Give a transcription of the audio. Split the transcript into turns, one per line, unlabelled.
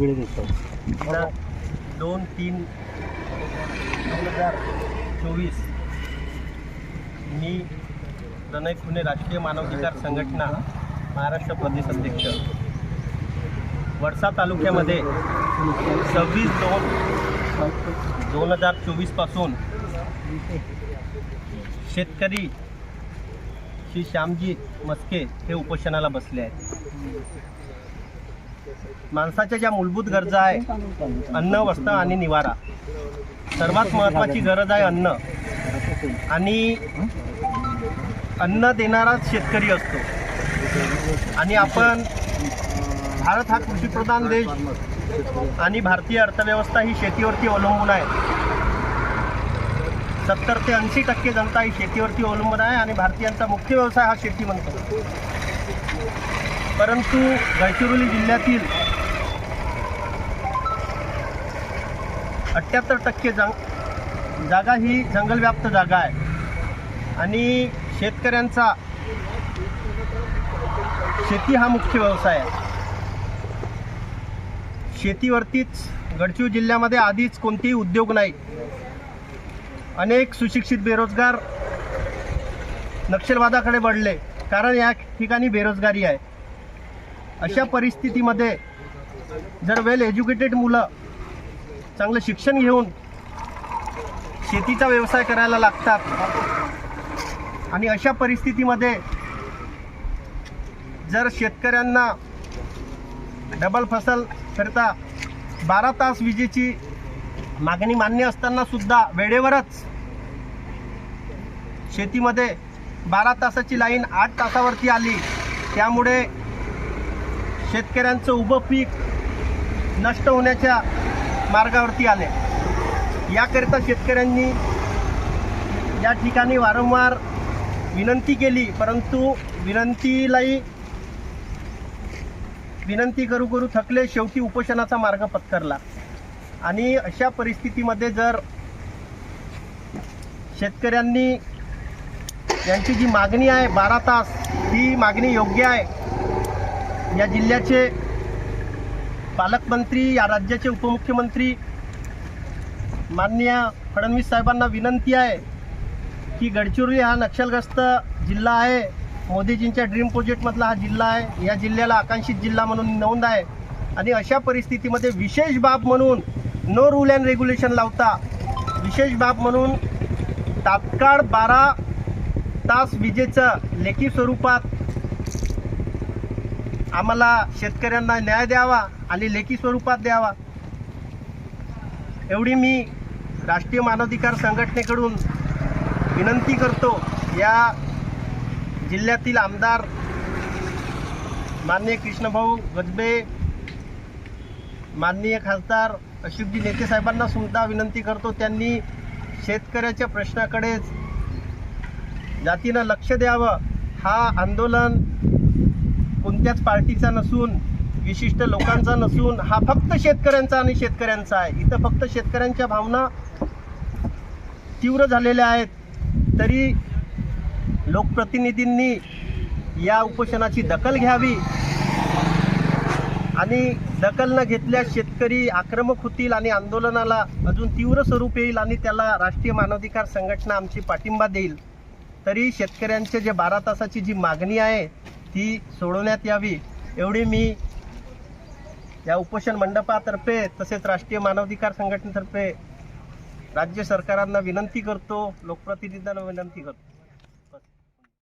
वेळेत येतो
दोन तीन दोन हजार चोवीस मी प्रणय खुने राष्ट्रीय मानवाधिकार संघटना महाराष्ट्र प्रदेश अध्यक्ष. वडसा तालुक्यामध्ये सव्वीस दोन दोन हजार चोवीसपासून शेतकरी श्री श्यामजी मस्के हे उपोषणाला बसले आहेत. माणसाच्या ज्या मूलभूत गरजा आहे अन्न वस्त्र आणि निवारा सर्वात महत्त्वाची गरज आहे अन्न. आणि अन्न देणाराच शेतकरी असतो. आणि आपण भारत हा कृषीप्रधान देश आणि भारतीय अर्थव्यवस्था ही शेतीवरती अवलंबून आहे. सत्तर ते ऐंशी टक्के जनता ही शेतीवरती अवलंबून आहे आणि भारतीयांचा मुख्य व्यवसाय हा शेती म्हणतो परंतु गडचिरोली जिल्ह्यातील अठ्ठ्याहत्तर टक्के जंग जागा ही जंगलव्याप्त जागा आहे. आणि शेतकऱ्यांचा शेती हा मुख्य व्यवसाय आहे. शेतीवरतीच गडचिरोली जिल्ह्यामध्ये आधीच कोणतेही उद्योग नाही. अनेक सुशिक्षित बेरोजगार नक्षलवादाकडे वळले. कारण या ठिकाणी बेरोजगारी आहे. अशा परिस्थितीमध्ये जर वेल एज्युकेटेड मुलं चांगलं शिक्षण घेऊन शेतीचा व्यवसाय करायला लागतात आणि अशा परिस्थितीमध्ये जर शेतकऱ्यांना डबल फसल करता बारा तास विजेची मागणी मान्य असताना सुद्धा वेळेवरच शेतीमध्ये बारा तासाची लाईन आठ तासावरती आली त्यामुळे शेतकऱ्यांचं उभं पीक नष्ट होण्याच्या मार्गावरती आले. याकरिता शेतकऱ्यांनी या ठिकाणी वारंवार विनंती केली परंतु विनंतीलाही विनंती करू करू थकले. शेवटी उपोषणाचा मार्ग पत्करला. आणि अशा परिस्थितीमध्ये जर शेतकऱ्यांनी यांची जी मागणी आहे बारा तास ही मागणी योग्य आहे या जिल्ह्याचे पालकमंत्री या राज्याचे उपमुख्यमंत्री माननीय फडणवीस साहेबांना विनंती आहे की गडचिरोली हा नक्षलग्रस्त जिल्हा आहे. मोदीजींच्या ड्रीम प्रोजेक्टमधला हा जिल्हा आहे. या जिल्ह्याला आकांक्षित जिल्हा म्हणून नोंद आहे. आणि अशा परिस्थितीमध्ये विशेष बाब म्हणून नो रूल अँड रेग्युलेशन लावता विशेष बाब म्हणून तात्काळ बारा तास विजेचं लेखी स्वरूपात आम्हाला शेतकऱ्यांना न्याय द्यावा आणि लेखी स्वरूपात द्यावा. एवढी मी राष्ट्रीय मानवाधिकार संघटनेकडून विनंती करतो या जिल्ह्यातील आमदार माननीय कृष्णभाऊ गजबे माननीय खासदार अशोकजी नेते साहेबांना सुद्धा विनंती करतो त्यांनी शेतकऱ्याच्या प्रश्नाकडेच जातीनं लक्ष द्यावं. हा आंदोलन कोणत्याच पार्टीचा नसून विशिष्ट लोकांचा नसून हा फक्त शेतकऱ्यांचा आणि शेतकऱ्यांचा आहे. इथं फक्त शेतकऱ्यांच्या भावना तीव्र झालेल्या आहेत. तरी लोकप्रतिनिधींनी या उपोषणाची दखल घ्यावी आणि दखल न घेतल्यास शेतकरी आक्रमक होतील आणि आंदोलनाला अजून तीव्र स्वरूप येईल आणि त्याला राष्ट्रीय मानवाधिकार संघटना आमची पाठिंबा देईल. तरी शेतकऱ्यांचे जे बारा तासाची जी मागणी आहे ती सोडवण्यात यावी एवढी मी या उपोषण मंडपातर्फे तसेच राष्ट्रीय मानवाधिकार संघटनेतर्फे राज्य सरकारांना विनंती करतो लोकप्रतिनिधींना विनंती करतो.